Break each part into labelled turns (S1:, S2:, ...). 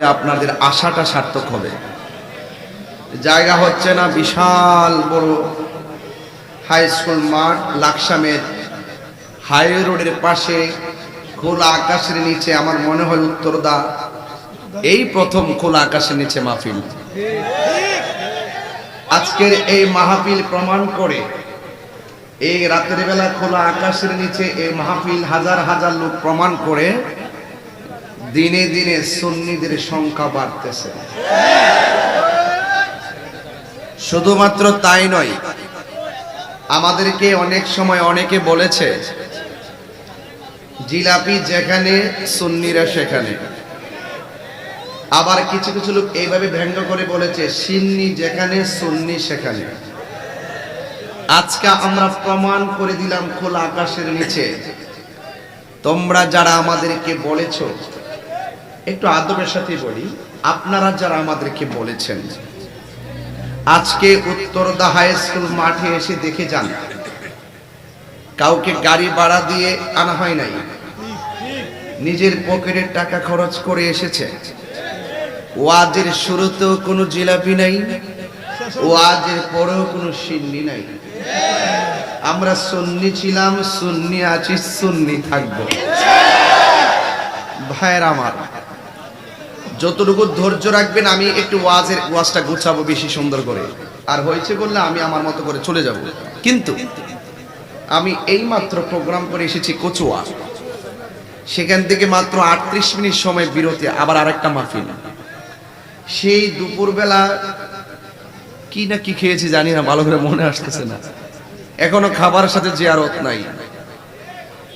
S1: আপনাদের আশাটা সার্থক হবে। জায়গা হচ্ছে না বিশাল বড় হাই স্কুল মাঠ, লাকসামের হাইওয়ে রোডের পাশে খোলা আকাশের নিচে, আমার মনে হয় উত্তরদা, এই প্রথম খোলা আকাশের নিচে মাহফিল। আজকের এই মাহফিল প্রমাণ করে এই রাতের বেলা খোলা আকাশের নিচে এই মাহফিল হাজার হাজার লোক প্রমাণ করে দিনে দিনে সুন্নিদের সংখ্যা বাড়তেছে। শুধুমাত্র তাই নয়, আমাদেরকে অনেক সময় অনেকে বলেছে, জিলাপি যেখানে, সুন্নিরা সেখানে। আবার কিছু কিছু লোক এইভাবে ব্যঙ্গ করে বলেছে, সিন্নি যেখানে, সুন্নি সেখানে। আজকে আমরা প্রমাণ করে দিলাম খোলা আকাশের নিচে। তোমরা যারা আমাদেরকে বলেছ একটু আদবের সাথে বলি, আপনারা যারা আমাদেরকে বলেছেন, আজকে উত্তরদা হাই স্কুল মাঠে এসে দেখে যান, কাউকে গাড়ি ভাড়া দিয়ে আনা হয় নাই, নিজের পকেটের টাকা খরচ করে এসেছে। ওয়াজের শুরুতেও কোনো জিলাপি নাই, ওয়াজের পরেও কোনো সিন্নি নাই। আমরা সুন্নি ছিলাম, সুন্নি আছি, সুন্নি থাকব। ভাইয়ের আমার। যতটুকু ধৈর্য রাখবেন, আমি একটু ওয়াজের ওয়াজটা গুছাবো বেশি সুন্দর করে। আর হয়েছে বললে আমি আমার মতো করে চলে যাব। কিন্তু আমি এই মাত্র প্রোগ্রাম করে এসেছি কচুয়া। সেখান থেকে মাত্র আটত্রিশ মিনিট সময় বিরতি, আবার আরেকটা মাহফিল। সেই দুপুরবেলা কি না কি খেয়েছি জানি না, ভালো করে মনে আসতেছে না। এখনও খাবারের সাথে যে জিয়ারত নাই।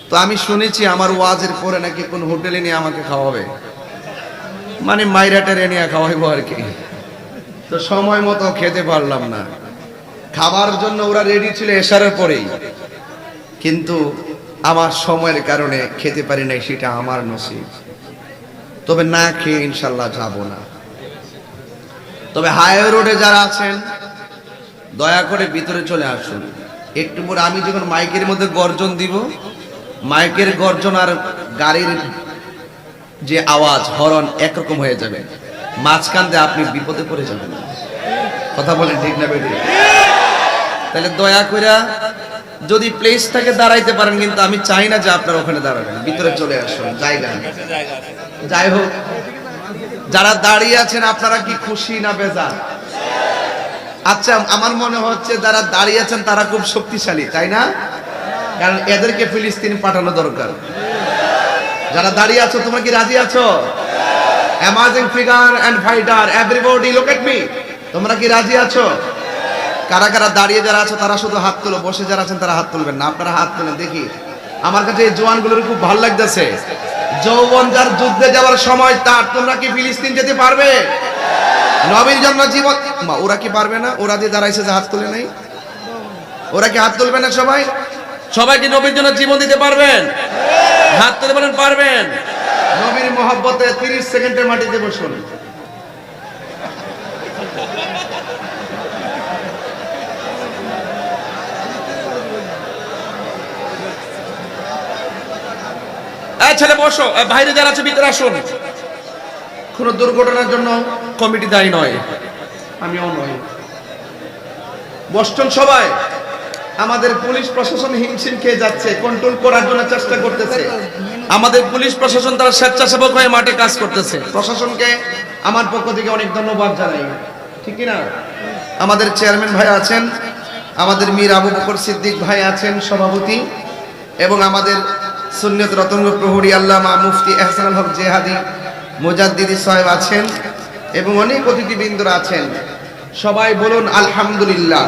S1: তো আমি শুনেছি আমার ওয়াজের পরে নাকি কোন হোটেলে নিয়ে আমাকে খাওয়াবে। মানে মাইরাটারে নিয়ে খাওয়াইবো আর কি। তো সময় মতো খেতে পারলাম না। খাবার জন্য ওরা রেডি ছিল এসারের পরেই। কিন্তু আমার সময়ের কারণে খেতে পারি নাই, সেটা আমার নসিব। তবে না খেয়ে ইনশাল্লাহ যাব না। তবে হাইওয়ে রোডে যারা আছেন, দয়া করে ভিতরে চলে আসুন। একটু পরে আমি যখন মাইকের মধ্যে গর্জন দিব, মাইকের গর্জন আর গাড়ির যে আওয়াজ, হরণ একরকম হয়ে যাবে। মাঝখান দিয়ে আপনি বিপদে পড়ে যাবেন। কথা বলেন ঠিক না বেটি তাহলে দয়া করে যদি প্লেস থেকে দাঁড়াইতে পারেন, কিন্তু আমি চাই না যে আপনারা ওখানে দাঁড়াবেন। ভিতরে চলে আসুন, জায়গা যাই হোক, যারা দাঁড়িয়ে আছেন, আপনারা কি খুশি না বেজা আচ্ছা আমার মনে হচ্ছে যারা দাঁড়িয়ে আছেন, তারা খুব শক্তিশালী, তাই না? কারণ এদেরকে ফিলিস্তিন পাঠানো দরকার। যারা দাঁড়িয়ে আছো, তোমরা কি রাজি আছো? Amazing figure and fighter everybody look at me তোমরা কি রাজি আছো? কারা কারা দাঁড়িয়ে যারা আছো, তারা শুধু হাত তুলো, বসে যারা আছেন, তারা হাত তুলবেন না। আপনারা হাত তুলেন, দেখি। আমার কাছে এই জোয়ানগুলোর খুব ভালো লাগতেছে। যৌবন যার যুদ্ধে যাওয়ার সময় তার, তোমরা কি ফিলিস্তিন যেতে পারবে? নবীর জন্য জীবন ওরা কি পারবে না? ওরা দিয়ে দাঁড়াইছে যে হাত তুলে নাই? ওরা কি হাত তুলবে না সবাই? সবাই কি নবীর জন্য জীবন দিতে পারবেন? হাত তুলে বলেন পারবেন। নবীর মহব্বতে সেকেন্ডের মাটিতে বসুন। ছেলে বসো। বাইরে যারা আছে ভিতরে আসুন। কোনো দুর্ঘটনার জন্য কমিটি দায়ী নয়। আমিও নয় বসছেন সবাই। আমাদের পুলিশ প্রশাসন হিমশিম খেয়ে যাচ্ছে কন্ট্রোল করার জন্য চেষ্টা করতেছে। আমাদের পুলিশ প্রশাসন তারা স্বেচ্ছাসেবক হয়ে মাঠে কাজ করতেছে। প্রশাসনকে আমার পক্ষ থেকে অনেক ধন্যবাদ জানাই। ঠিক না আমাদের চেয়ারম্যান ভাই আছেন, আমাদের মীর আবু বকর সিদ্দিক ভাই আছেন, সভাপতি, এবং আমাদের সুন্নত রতন প্রহরী আল্লামা মুফতি এহসান হক জেহাদি মুজাদ্দিদি সাহেব আছেন, এবং অনেক অতিথিবৃন্দরা আছেন। সবাই বলুন, আলহামদুলিল্লাহ।